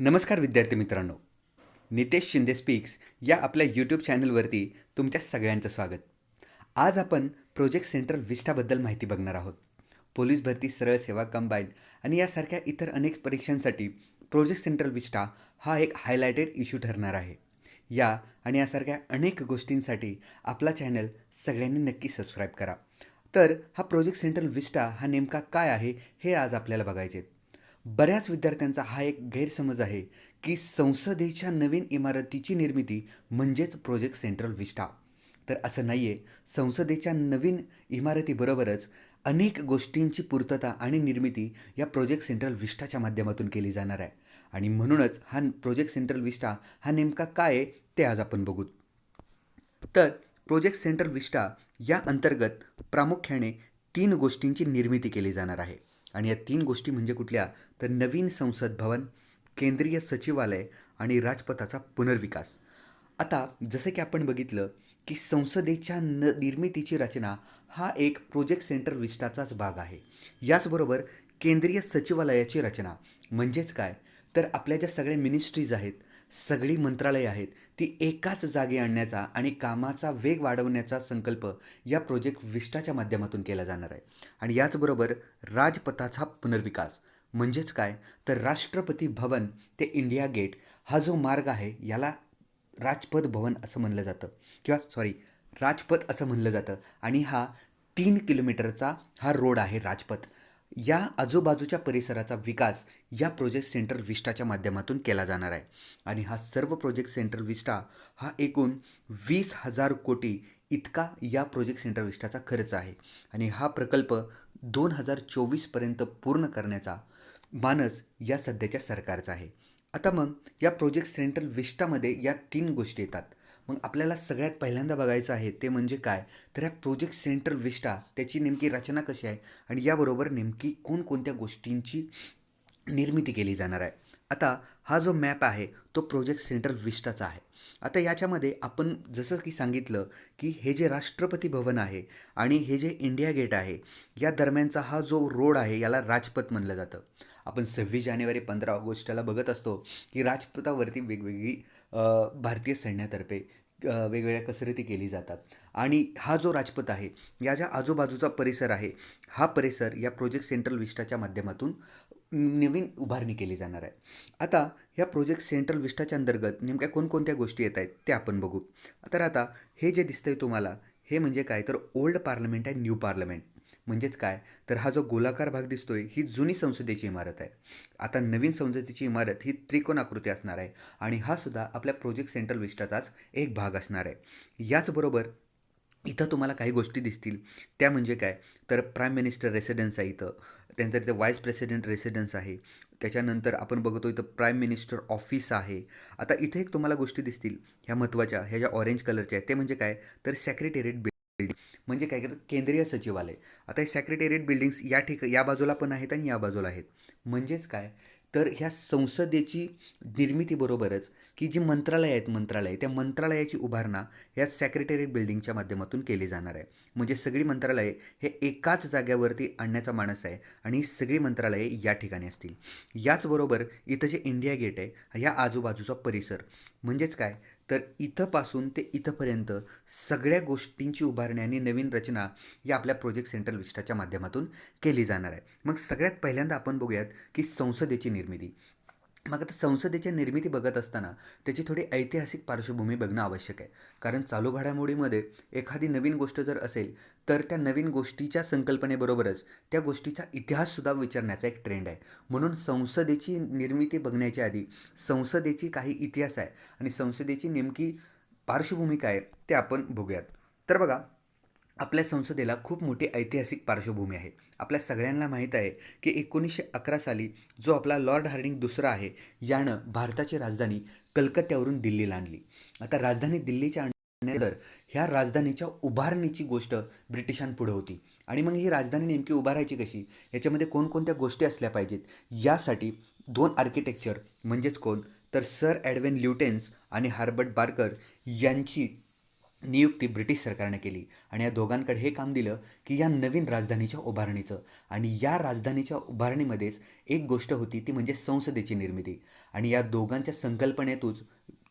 नमस्कार विद्यार्थी मित्रांनो. नितेश शिंदे स्पीक्स या आपल्या यूट्यूब चॅनलवरती तुमच्या सगळ्यांचं स्वागत. आज आपण प्रोजेक्ट सेंट्रल विस्टाबद्दल माहिती बघणार आहोत. पोलीस भरती सरळ सेवा कंबाईन आणि यासारख्या इतर अनेक परीक्षांसाठी प्रोजेक्ट सेंट्रल विस्टा हा एक हायलायटेड इश्यू ठरणार आहे. या आणि यासारख्या अनेक गोष्टींसाठी आपला चॅनल सगळ्यांनी नक्की सबस्क्राईब करा. तर हा प्रोजेक्ट सेंट्रल विस्टा हा नेमका काय आहे हे आज आपल्याला बघायचे आहेत. बऱ्याच विद्यार्थ्यांचा हा एक गैरसमज आहे की संसदेच्या नवीन इमारतीची निर्मिती म्हणजेच प्रोजेक्ट सेंट्रल विस्टा तर असं नाही आहे संसदेच्या नवीन इमारतीबरोबरच अनेक गोष्टींची पूर्तता आणि निर्मिती या प्रोजेक्ट सेंट्रल विस्टाच्या माध्यमातून केली जाणार आहे. आणि म्हणूनच हा प्रोजेक्ट सेंट्रल विस्टा हा नेमका काय आहे ते आज आपण बघू. तर प्रोजेक्ट सेंट्रल विस्टा या अंतर्गत प्रामुख्याने तीन गोष्टींची निर्मिती केली जाणार आहे. आणि या तीन गोष्टी म्हणजे कुठल्या? तर नवीन संसद भवन केंद्रीय सचिवालय आणि राजपथाचा पुनर्विकास. आता जसं की आपण बघितलं की संसदेच्या न निर्मितीची रचना हा एक प्रोजेक्ट सेंटर विस्टाचाच भाग आहे. याचबरोबर केंद्रीय सचिवालयाची रचना. म्हणजेच काय? तर आपल्या ज्या सगळ्या मिनिस्ट्रीज आहेत सगळी मंत्रालय आहेत ती एकाच जागी आणण्याचा आणि कामाचा वेग वाढवण्याचा संकल्प या प्रोजेक्ट विष्टाच्या माध्यमातून केला जाणार आहे. आणि याचबरोबर राजपथाचा पुनर्विकास. म्हणजेच काय? तर राष्ट्रपती भवन ते इंडिया गेट हा जो मार्ग आहे याला राजपथ भवन असं म्हणलं जातं. किंवा सॉरी राजपथ असं म्हणलं जातं. आणि हा तीन किलोमीटरचा हा रोड आहे राजपथ. या आजूबाजूच्या परिसराचा विकास या प्रोजेक्ट सेंटर विस्टाच्या माध्यमातून केला जाणार आहे. आणि हा सर्व प्रोजेक्ट सेंटर विस्टा हा एकूण वीस हजार कोटी इतका या प्रोजेक्ट सेंटर विस्टाचा खर्च आहे. आणि हा प्रकल्प दोन हजार चोवीसपर्यंत पूर्ण करण्याचा मानस या सध्याच्या सरकारचा आहे. आता मग या प्रोजेक्ट सेंट्रल विस्टामध्ये या तीन गोष्टी येतात. मग आपल्याला सगळ्यात पहिल्यांदा बघायचं आहे ते म्हणजे काय? तर या प्रोजेक्ट सेंटर विस्टा त्याची नेमकी रचना कशी आहे? आणि याबरोबर नेमकी कोणकोणत्या गोष्टींची निर्मिती केली जाणार आहे? आता हा जो मॅप आहे तो प्रोजेक्ट सेंट्रल विस्टाचा आहे. आता याच्यामध्ये आपण जसं की सांगितलं की हे जे राष्ट्रपती भवन आहे आणि हे जे इंडिया गेट आहे या दरम्यानचा हा जो रोड आहे याला राजपथ म्हणलं जातं. आपण सव्वीस जानेवारी पंधरा ऑगस्टला बघत असतो की राजपथावरती वेगवेगळी भारतीय सैन्यातर्फे वेगवेगळ्या कसरती केली जातात. आणि हा जो राजपथ आहे या ज्या आजूबाजूचा परिसर आहे हा परिसर या प्रोजेक्ट सेंट्रल विस्टाच्या माध्यमातून नवीन उभारणी केली जाणार आहे. आता या प्रोजेक्ट सेंट्रल विस्टाच्या अंतर्गत नेमक्या कोणकोणत्या गोष्टी येत आहेत ते आपण बघू. तर आता हे जे दिसतंय तुम्हाला हे म्हणजे काय? तर old parliament and new parliament म्हणजेच काय? तर हा जो गोलाकार भाग दिसतोय ही जुनी संसदेची इमारत आहे. आता नवीन संसदेची इमारत ही त्रिकोण आकृती असणार आहे आणि हा सुद्धा आपल्या प्रोजेक्ट सेंट्रल विस्टाचाच एक भाग असणार आहे. याचबरोबर इथं तुम्हाला काही गोष्टी दिसतील. त्या म्हणजे काय? तर प्राईम मिनिस्टर रेसिडेन्स आहे इथं. त्यानंतर इथं व्हाईस प्रेसिडेंट रेसिडेन्स आहे. त्याच्यानंतर आपण बघतो इथं प्राईम मिनिस्टर ऑफिस आहे. आता इथे एक तुम्हाला गोष्टी दिसतील ह्या महत्त्वाच्या ह्या ज्या ऑरेंज कलरच्या आहेत ते म्हणजे काय? तर सेक्रेटेरिएट बिल्डिंग म्हणजे काय करतं केंद्रीय सचिवालय. आता हे सेक्रेटेरिएट बिल्डिंग्स या ठिक या बाजूला पण आहेत आणि या बाजूला आहेत. म्हणजेच काय? तर ह्या संसदेची निर्मितीबरोबरच की जी मंत्रालय आहेत मंत्रालय त्या मंत्रालयाची उभारणा या सेक्रेटेरिएट बिल्डिंगच्या माध्यमातून केली जाणार आहे. म्हणजे सगळी मंत्रालये हे एकाच जाग्यावरती आणण्याचा मानस आहे आणि सगळी मंत्रालये या ठिकाणी असतील. याचबरोबर इथं जे इंडिया गेट आहे ह्या आजूबाजूचा परिसर. म्हणजेच काय? तर इथंपासून ते इथंपर्यंत सगळ्या गोष्टींची उभारणी आणि नवीन रचना या आपल्या प्रोजेक्ट सेंट्रल विस्टाच्या माध्यमातून केली जाणार आहे. मग सगळ्यात पहिल्यांदा आपण बघूयात की संसदेची निर्मिती. मग आता संसदेच्या निर्मिती बघत असताना त्याची थोडी ऐतिहासिक पार्श्वभूमी बघणं आवश्यक आहे. कारण चालू घडामोडीमध्ये एखादी नवीन गोष्ट जर असेल तर त्या नवीन गोष्टीच्या संकल्पनेबरोबरच त्या गोष्टीचा इतिहाससुद्धा विचारण्याचा एक ट्रेंड आहे. म्हणून संसदेची निर्मिती बघण्याच्या आधी संसदेची काही इतिहास आहे आणि संसदेची नेमकी पार्श्वभूमी काय आहे ते आपण बघूयात. तर बघा आपल्या संसदेला खूप मोठी ऐतिहासिक पार्श्वभूमी आहे. आपल्या सगळ्यांना माहीत आहे की एकोणीसशे अकरा साली जो आपला लॉर्ड हार्डिंग दुसरा आहे यानं भारताची राजधानी कलकत्त्यावरून दिल्लीला आणली. आता राजधानी दिल्लीच्या आणल्यानंतर ह्या राजधानीच्या उभारणीची गोष्ट ब्रिटिशांपुढे होती. आणि मग ही राजधानी नेमकी उभारायची कशी? याच्यामध्ये कोणकोणत्या गोष्टी असल्या पाहिजेत? यासाठी दोन आर्किटेक्चर म्हणजेच कोण? तर सर ॲडवेन ल्युटेन्स आणि हार्बर्ट बार्कर यांची नियुक्ती ब्रिटिश सरकारने केली आणि या दोघांकडे हे काम दिलं की या नवीन राजधानीच्या उभारणीचं. आणि या राजधानीच्या उभारणीमध्येच एक गोष्ट होती ती म्हणजे संसदेची निर्मिती. आणि या दोघांच्या संकल्पनेतूच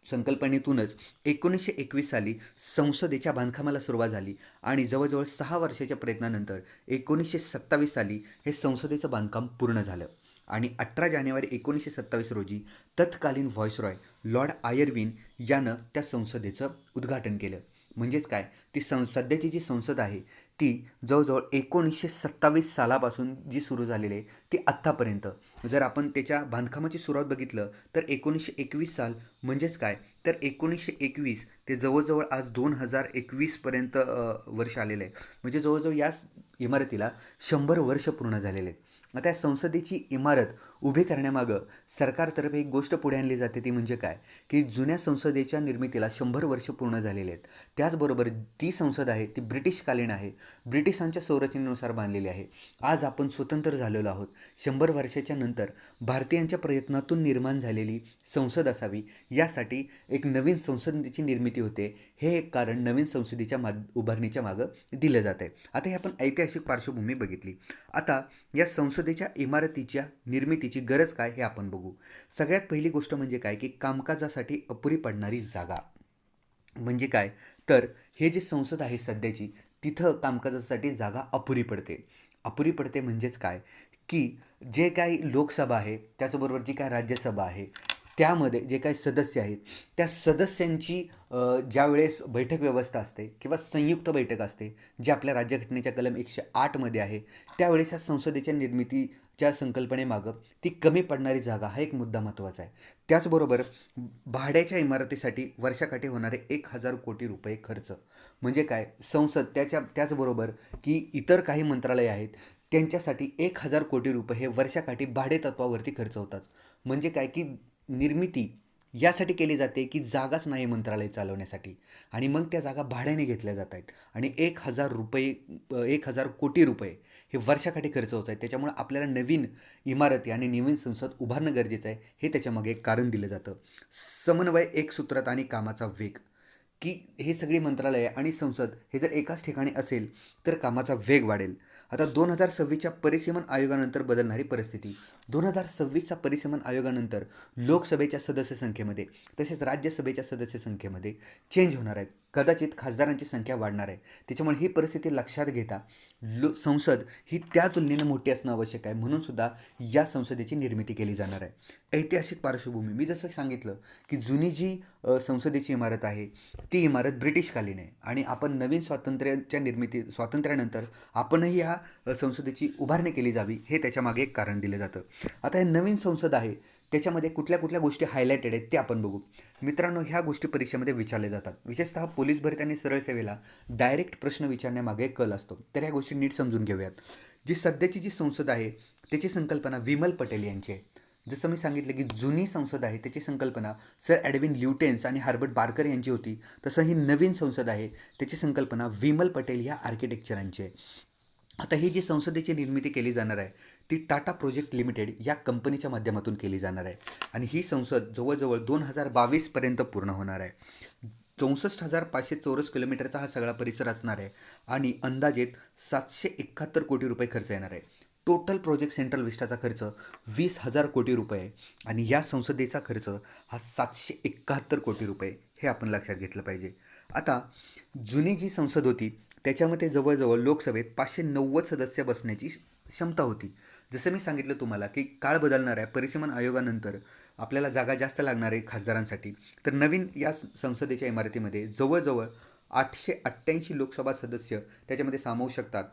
संकल्पनेतूनच एकोणीसशे एकवीस साली संसदेच्या बांधकामाला सुरुवात झाली आणि जवळजवळ सहा वर्षाच्या प्रयत्नानंतर एकोणीसशे सत्तावीस साली हे संसदेचं बांधकाम पूर्ण झालं. आणि अठरा जानेवारी एकोणीसशे सत्तावीस रोजी तत्कालीन व्हॉइसरॉय लॉर्ड आयर्विन यानं त्या संसदेचं उद्घाटन केलं. म्हणजेच काय? ती सं सध्याची जी संसद आहे ती जवळजवळ एकोणीसशे सत्तावीस सालापासून जी सुरू झालेली आहे ती आत्तापर्यंत. जर आपण त्याच्या बांधकामाची सुरुवात बघितलं तर एकोणीसशे एकवीस साल म्हणजेच काय? तर एकोणीसशे एकवीस ते जवळजवळ आज दोन हजार एकवीसपर्यंत वर्ष आलेलं आहे. म्हणजे जवळजवळ या इमारतीला शंभर वर्ष पूर्ण झालेले आहेत. आता या संसदेची इमारत उभी करण्यामागं सरकारतर्फे एक गोष्ट पुढे आणली जाते ती म्हणजे काय? की जुन्या संसदेच्या निर्मितीला शंभर वर्ष पूर्ण झालेली आहेत. त्याचबरोबर ती संसद आहे ती ब्रिटिशकालीन आहे. ब्रिटिशांच्या संरचनेनुसार बांधलेली आहे. आज आपण स्वतंत्र झालेलो आहोत. शंभर वर्षाच्या नंतर भारतीयांच्या प्रयत्नातून निर्माण झालेली संसद असावी यासाठी एक नवीन संसदेची निर्मिती होते. हे एक कारण नवीन संसदेच्या मा उभारणीच्या मागं दिलं जात आहे आता हे आपण ऐतिहासिक पार्श्वभूमी बघितली. आता या संसदेच्या इमारतीच्या निर्मितीची गरज काय हे आपण बघू. सगळ्यात पहिली गोष्ट म्हणजे काय? की कामकाजासाठी अपुरी पडणारी जागा. म्हणजे काय? तर हे जे संसद आहे सध्याची तिथं कामकाजासाठी जागा अपुरी पडते. अपुरी पडते म्हणजेच काय? की जे काही लोकसभा आहे त्याचबरोबर जी काय राज्यसभा आहे त्यामध्ये जे काही सदस्य आहेत त्या सदस्यांची ज्या वेळेस बैठक व्यवस्था असते किंवा संयुक्त बैठक असते जी आपल्या राज्यघटनेच्या कलम एकशे आठमध्ये आहे त्यावेळेस या संसदेच्या निर्मितीच्या संकल्पनेमागं ती कमी पडणारी जागा हा एक मुद्दा महत्त्वाचा आहे. त्याचबरोबर भाड्याच्या इमारतीसाठी वर्षाकाठी होणारे एक हजार कोटी रुपये खर्च. म्हणजे काय? संसद त्याच्या त्याचबरोबर की इतर काही मंत्रालय आहेत त्यांच्यासाठी एक हजार कोटी रुपये हे वर्षाकाठी भाडेतत्वावरती खर्च होतात. म्हणजे काय? की निर्मिती यासाठी केली जाते की जागाच नाही मंत्रालय चालवण्यासाठी. आणि मग त्या जागा भाड्याने घेतल्या जात आहेत. आणि एक हजार रुपये एक हजार कोटी रुपये हे वर्षाकाठी खर्च होत आहेत. त्याच्यामुळे आपल्याला नवीन इमारती आणि नवीन संसद उभारणं गरजेचं आहे. हे त्याच्यामागे एक कारण दिलं जातं. समन्वय एक सूत्रात आणि कामाचा वेग. की हे सगळी मंत्रालय आणि संसद हे जर एकाच ठिकाणी असेल तर कामाचा वेग वाढेल. आता दोन हजार सव्वीसच्या परिसीमन आयोगानंतर बदलणारी परिस्थिती. दोन हजार सव्वीसच्या परिसीमन आयोगानंतर लोकसभेच्या सदस्य संख्येमध्ये तसेच राज्यसभेच्या सदस्य संख्येमध्ये चेंज होणार आहेत. कदाचित खासदारांची संख्या वाढणार आहे. त्याच्यामुळे ही परिस्थिती लक्षात घेता लो संसद ही त्या तुलनेनं मोठी असणं आवश्यक आहे. म्हणून सुद्धा या संसदेची निर्मिती केली जाणार आहे. ऐतिहासिक पार्श्वभूमी. मी जसं सांगितलं की जुनी जी संसदेची इमारत आहे ती इमारत ब्रिटिशकालीन आहे. आणि आपण नवीन स्वातंत्र्याच्या निर्मिती स्वातंत्र्यानंतर आपणही या संसदेची उभारणी केली जावी हे त्याच्यामागे एक कारण दिलं जातं. आता हे नवीन संसद आहे त्याच्यामध्ये कुठल्या कुठल्या गोष्टी हायलायटेड आहेत ते आपण बघू. मित्रांनो ह्या गोष्टी परीक्षेमध्ये विचारल्या जातात. विशेषतः पोलीस भरती आणि सरळ सेवेला डायरेक्ट प्रश्न विचारण्यामागे कल असतो. तर ह्या गोष्टी नीट समजून घेऊयात. जी सध्याची जी संसद आहे त्याची संकल्पना विमल पटेल यांची आहे. जसं मी सांगितलं की जुनी संसद आहे त्याची संकल्पना सर ॲडविन ल्युटेन्स आणि हार्बर्ट बारकर यांची होती. तसं ही नवीन संसद आहे त्याची संकल्पना विमल पटेल ह्या आर्किटेक्चरांची आहे. आता ही जी संसदेची निर्मिती केली जाणार आहे ती टाटा प्रोजेक्ट लिमिटेड या कंपनीच्या माध्यमातून केली जाणार आहे. आणि ही संसद जवळजवळ दोन हजार बावीसपर्यंत पूर्ण होणार आहे. चौसष्ट हजार पाचशे चौरस किलोमीटरचा हा सगळा परिसर असणार आहे आणि अंदाजेत सातशे एकाहत्तर कोटी रुपये खर्च येणार आहे. टोटल प्रोजेक्ट सेंट्रल विस्टाचा खर्च वीस हजार कोटी रुपये आणि या संसदेचा खर्च हा सातशे एकाहत्तर कोटी रुपये हे आपण लक्षात घेतलं पाहिजे. आता जुनी जी संसद होती त्याच्यामध्ये जवळजवळ लोकसभेत पाचशे नव्वद सदस्य बसण्याची क्षमता होती. जसं मी सांगितलं तुम्हाला की काळ बदलणार आहे परिसीमन आयोगानंतर आपल्याला जागा जास्त लागणार आहे खासदारांसाठी तर नवीन या संसदेच्या इमारतीमध्ये जवळजवळ आठशे अठ्ठ्याऐंशी लोकसभा सदस्य त्याच्यामध्ये सामावू शकतात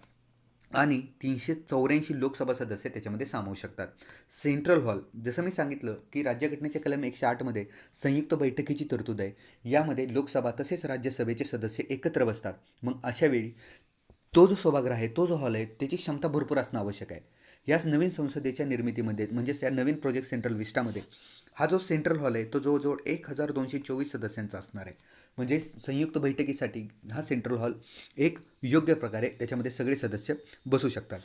आणि तीनशे चौऱ्याऐंशी लोकसभा सदस्य त्याच्यामध्ये सामावू शकतात. सेंट्रल हॉल जसं मी सांगितलं की राज्यघटनेच्या कलम एकशे आठमध्ये संयुक्त बैठकीची तरतूद आहे यामध्ये लोकसभा तसेच राज्यसभेचे सदस्य एकत्र बसतात. मग अशावेळी तो जो सभागृह आहे तो जो हॉल आहे त्याची क्षमता भरपूर असणं आवश्यक आहे. याच नवीन संसदेच्या निर्मितीमध्ये म्हणजेच या नवीन प्रोजेक्ट सेंट्रल विस्टामध्ये हा जो सेंट्रल हॉल आहे तो जवळजवळ एक हजार दोनशे चोवीस सदस्यांचा असणार आहे. म्हणजे संयुक्त बैठकीसाठी हा सेंट्रल हॉल एक योग्य प्रकारे त्याच्यामध्ये सगळे सदस्य बसू शकतात.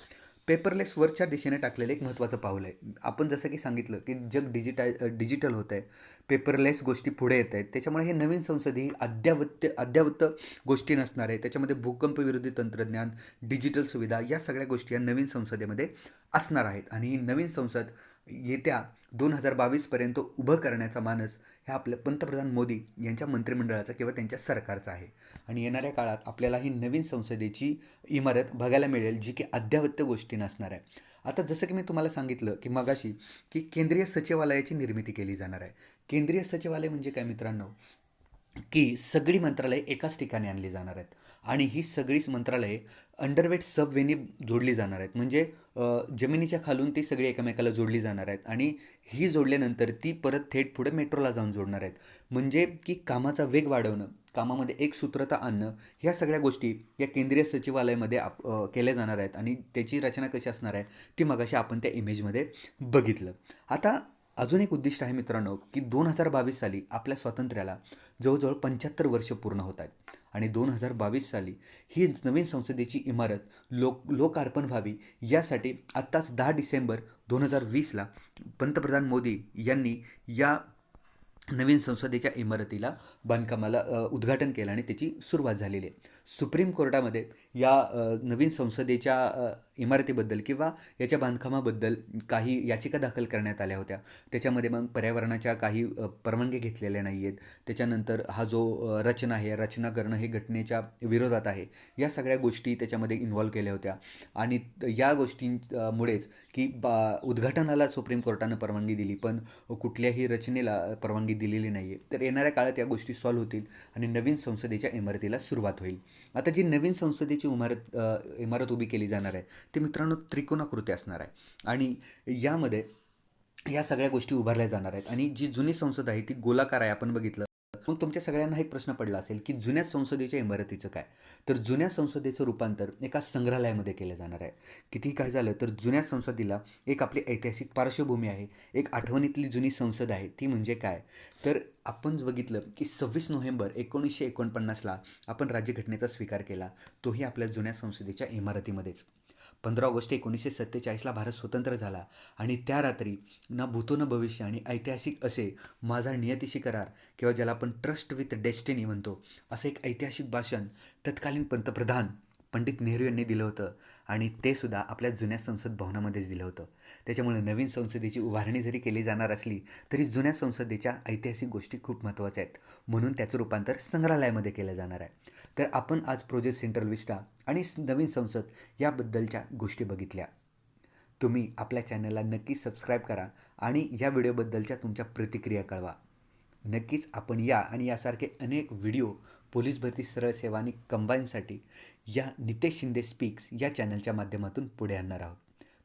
पेपरलेस वर्कच्या दिशेने टाकलेलं एक महत्त्वाचं पाऊल आहे. आपण जसं की सांगितलं की जग डिजिटाय डिजिटल होत आहे पेपरलेस गोष्टी पुढे येत आहेत त्याच्यामुळे हे नवीन संसदी ही अद्यावत्य अद्यावत गोष्टी नसणार आहे. त्याच्यामध्ये भूकंपविरोधी तंत्रज्ञान डिजिटल सुविधा या सगळ्या गोष्टी या नवीन संसदेमध्ये असणार आहेत. आणि ही नवीन संसद येत्या दोन हजार बावीसपर्यंत उभं करण्याचा मानस ह्या आपलं पंतप्रधान मोदी यांच्या मंत्रिमंडळाचा किंवा त्यांच्या सरकारचा आहे. आणि येणाऱ्या काळात आपल्याला ही नवीन संसदेची इमारत बघायला मिळेल जी की अद्यावत्य गोष्टी नसणार आहे. आता जसं की मी तुम्हाला सांगितलं की मगाशी की केंद्रीय सचिवालयाची निर्मिती केली जाणार आहे. केंद्रीय सचिवालय म्हणजे काय मित्रांनो? की सगळी मंत्रालये एकाच ठिकाणी आणली जाणार आहेत. आणि ही सगळीच मंत्रालये अंडरवेट सबवेनी जोडली जाणार आहेत. म्हणजे जमिनीच्या खालून ती सगळी एकमेकाला जोडली जाणार आहेत आणि ही जोडल्यानंतर ती परत थेट पुढे मेट्रोला जाऊन जोडणार आहेत. म्हणजे की कामाचा वेग वाढवणं कामामध्ये एक सूत्रता आणणं ह्या सगळ्या गोष्टी या केंद्रीय सचिवालयामध्ये आप केल्या जाणार आहेत आणि त्याची रचना कशी असणार आहे ती मगाशी आपण त्या इमेजमध्ये बघितलं. आता अजून एक उद्दिष्ट आहे मित्रांनो की दोन हजार बावीस साली आपल्या स्वातंत्र्याला जवळजवळ पंच्याहत्तर वर्ष पूर्ण होत आहेत. आणि दोन हजार बावीस साली ही नवीन संसदेची इमारत लोक लोकार्पण व्हावी यासाठी आत्ताच दहा डिसेंबर दोन हजार वीसला पंतप्रधान मोदी यांनी या नवीन संसदेच्या इमारतीला बांधकामाला उद्घाटन केलं आणि त्याची सुरुवात झालेली आहे. सुप्रीम कोर्टामध्ये या नवीन संसदेच्या इमारतीबद्दल किंवा याच्या बांधकामाबद्दल काही याचिका दाखल करण्यात आल्या होत्या. त्याच्यामध्ये मग पर्यावरणाच्या काही परवानगी घेतलेल्या नाही आहेत त्याच्यानंतर हा जो रचना आहे रचना करणं हे घटनेच्या विरोधात आहे. या सगळ्या गोष्टी त्याच्यामध्ये इन्व्हॉल्व केल्या होत्या. आणि या गोष्टींमुळेच की बा उद्घाटनाला सुप्रीम कोर्टानं परवानगी दिली पण कुठल्याही रचनेला परवानगी दिलेली नाही आहे तर येणाऱ्या काळात या गोष्टी सॉल्व्ह होतील आणि नवीन संसदेच्या इमारतीला सुरुवात होईल. आता जी नवीन संसदेची इमारत इमारत उभी केली जाणार आहे ती मित्रांनो त्रिकोणाकृती असणार आहे. आणि यामध्ये या सगळ्या गोष्टी उभारल्या जाणार आहेत. आणि जी जुनी संसद आहे ती गोलाकार आहे. आपण बघितलं मग तुमच्या सगळ्यांना एक प्रश्न पडला असेल की जुन्या संसदेच्या इमारतीचं काय? तर जुन्या संसदेचं रूपांतर एका संग्रहालयामध्ये केलं जाणार आहे. किती काय झालं तर जुन्या संसदेला एक आपली ऐतिहासिक पार्श्वभूमी आहे. एक आठवणीतली जुनी संसद आहे. ती म्हणजे काय? तर आपण बघितलं की सव्वीस नोव्हेंबर एकोणीसशे एकोणपन्नासला आपण राज्यघटनेचा स्वीकार केला. तोही आपल्या जुन्या संसदेच्या इमारतीमध्येच. पंधरा ऑगस्ट एकोणीसशे सत्तेचाळीसला भारत स्वतंत्र झाला आणि त्या रात्री ना भूतो न भविष्य आणि ऐतिहासिक असे माझा नियतीशी करार किंवा ज्याला आपण ट्रस्ट विथ डेस्टिनी म्हणतो असं एक ऐतिहासिक भाषण तत्कालीन पंतप्रधान पंडित नेहरू यांनी दिलं होतं आणि ते सुद्धा आपल्या जुन्या संसद भवनामध्येच दिलं होतं. त्याच्यामुळे नवीन संसदेची उभारणी जरी केली जाणार असली तरी जुन्या संसदेच्या ऐतिहासिक गोष्टी खूप महत्त्वाच्या आहेत. म्हणून त्याचं रूपांतर संग्रहालयामध्ये केलं जाणार आहे. तर आपण आज प्रोजेक्ट सेंट्रल विस्टा आणि नवीन संसद याबद्दलच्या गोष्टी बघितल्या. तुम्ही आपल्या चॅनलला नक्की सबस्क्राईब करा आणि या व्हिडिओबद्दलच्या तुमच्या प्रतिक्रिया कळवा. नक्कीच आपण या आणि यासारखे अनेक व्हिडिओ पोलीस भरती सरळ सेवा आणि कंबाईनसाठी या नितेश शिंदे स्पीक्स या चॅनलच्या माध्यमातून पुढे आणणार आहोत.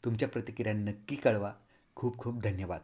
तुमच्या प्रतिक्रिया नक्की कळवा. खूप खूप धन्यवाद.